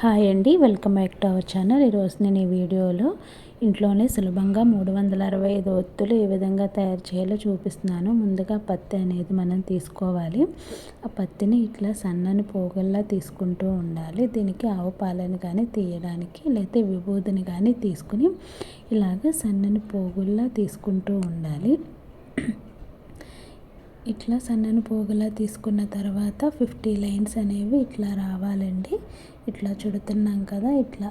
Hi అండి welcome back to our channel. ఈరోజు నేను ఈ వీడియోలో ఇంట్లోనే సులభంగా మూడు వందల అరవై ఐదు ఒత్తులు ఏ విధంగా తయారు చేయాలో చూపిస్తున్నాను. ముందుగా పత్తి అనేది మనం తీసుకోవాలి. ఆ పత్తిని ఇట్లా సన్నని పోగల్లా తీసుకుంటూ ఉండాలి. దీనికి ఆవు పాలను కానీ తీయడానికి లేకపోతే విభూదిని కానీ తీసుకుని ఇలాగ సన్నని పోగుల్లా తీసుకుంటూ ఉండాలి. ఇట్లా సన్నని పోగులా తీసుకున్న తర్వాత ఫిఫ్టీ లైన్స్ అనేవి ఇట్లా రావాలండి. ఇట్లా చుడుతున్నాం కదా ఇట్లా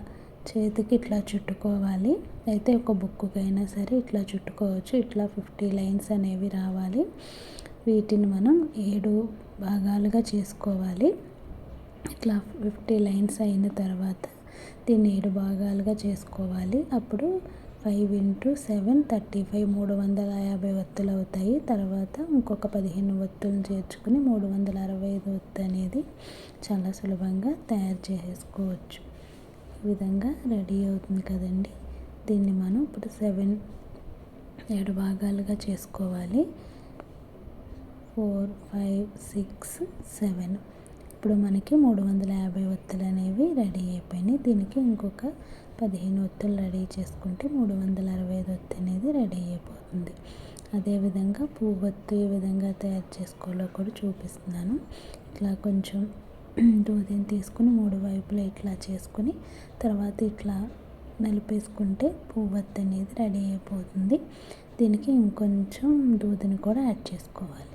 చేతికి ఇట్లా చుట్టుకోవాలి. అయితే ఒక బుక్కుకైనా సరే ఇట్లా చుట్టుకోవచ్చు ఇట్లా ఫిఫ్టీ లైన్స్ అనేవి రావాలి. వీటిని మనం ఏడు భాగాలుగా చేసుకోవాలి. ఇట్లా ఫిఫ్టీ లైన్స్ అయిన తర్వాత దీన్ని ఏడు భాగాలుగా చేసుకోవాలి. అప్పుడు five into seven thirty five మూడు వందల యాభై ఒత్తులు అవుతాయి. తర్వాత ఇంకొక పదిహేను ఒత్తులను చేర్చుకుని మూడు వందల అరవై ఐదు ఒత్తు అనేది చాలా సులభంగా తయారు చేసుకోవచ్చు. ఈ విధంగా రెడీ అవుతుంది కదండి. దీన్ని మనం ఇప్పుడు సెవెన్ ఏడు భాగాలుగా చేసుకోవాలి. Four five six seven. ఇప్పుడు మనకి మూడు వందల యాభై ఒత్తులు అనేవి రెడీ అయిపోయినాయి. దీనికి ఇంకొక పదిహేను ఒత్తులు రెడీ చేసుకుంటే మూడు వందల అరవై ఐదు ఒత్తి అనేది రెడీ అయిపోతుంది. అదేవిధంగా పువ్వొత్తు ఏ విధంగా తయారు చేసుకోవాలో కూడా చూపిస్తున్నాను. ఇట్లా కొంచెం దూదిని తీసుకుని మూడు వైపులా ఇట్లా చేసుకుని తర్వాత ఇట్లా నలిపేసుకుంటే పువ్వొత్తు అనేది రెడీ అయిపోతుంది. దీనికి ఇంకొంచెం దూదిని కూడా యాడ్ చేసుకోవాలి.